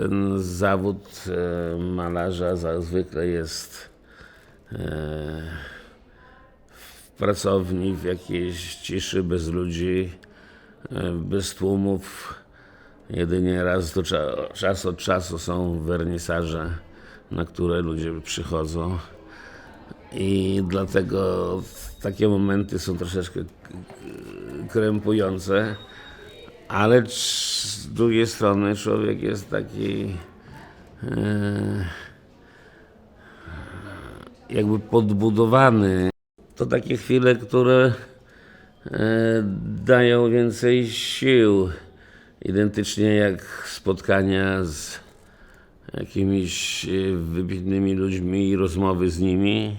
ten zawód e, malarza zwykle jest e, w pracowni, w jakiejś ciszy, bez ludzi, e, bez tłumów. Jedynie raz do cza- czas od czasu są wernisaże, na które ludzie przychodzą. I dlatego takie momenty są troszeczkę krępujące, ale z drugiej strony człowiek jest taki e, jakby podbudowany. To takie chwile, które e, dają więcej sił. Identycznie jak spotkania z jakimiś e, wybitnymi ludźmi i rozmowy z nimi.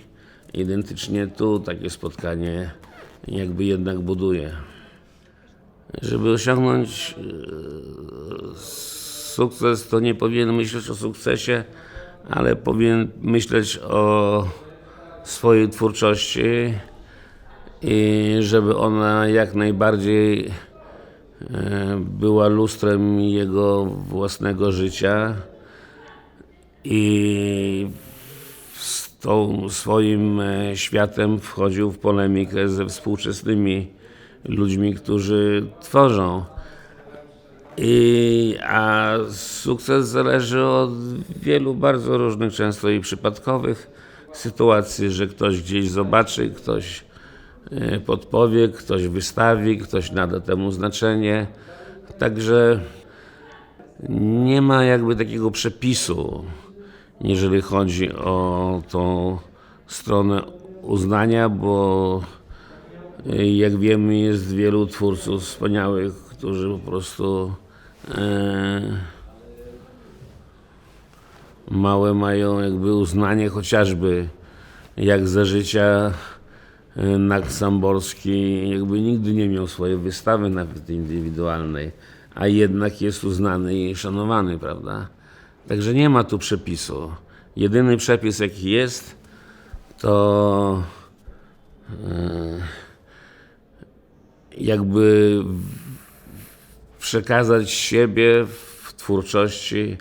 Identycznie tu takie spotkanie jakby jednak buduje. Żeby osiągnąć e, sukces, to nie powinien myśleć o sukcesie, ale powinien myśleć o swojej twórczości i żeby ona jak najbardziej e, była lustrem jego własnego życia i z tą swoim e, światem wchodził w polemikę ze współczesnymi ludźmi, którzy tworzą. I, a sukces zależy od wielu bardzo różnych, często i przypadkowych sytuacji, że ktoś gdzieś zobaczy, ktoś e, podpowie, ktoś wystawi, ktoś nada temu znaczenie. Także nie ma jakby takiego przepisu, jeżeli chodzi o tą stronę uznania, bo jak wiemy jest wielu twórców wspaniałych, którzy po prostu e, małe mają jakby uznanie chociażby jak za życia e, Nakt Samborski jakby nigdy nie miał swojej wystawy nawet indywidualnej, a jednak jest uznany i szanowany, prawda? Także nie ma tu przepisu. Jedyny przepis jaki jest, to e, jakby przekazać siebie w twórczości,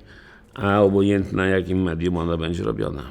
a obojętne jakim medium ona będzie robiona.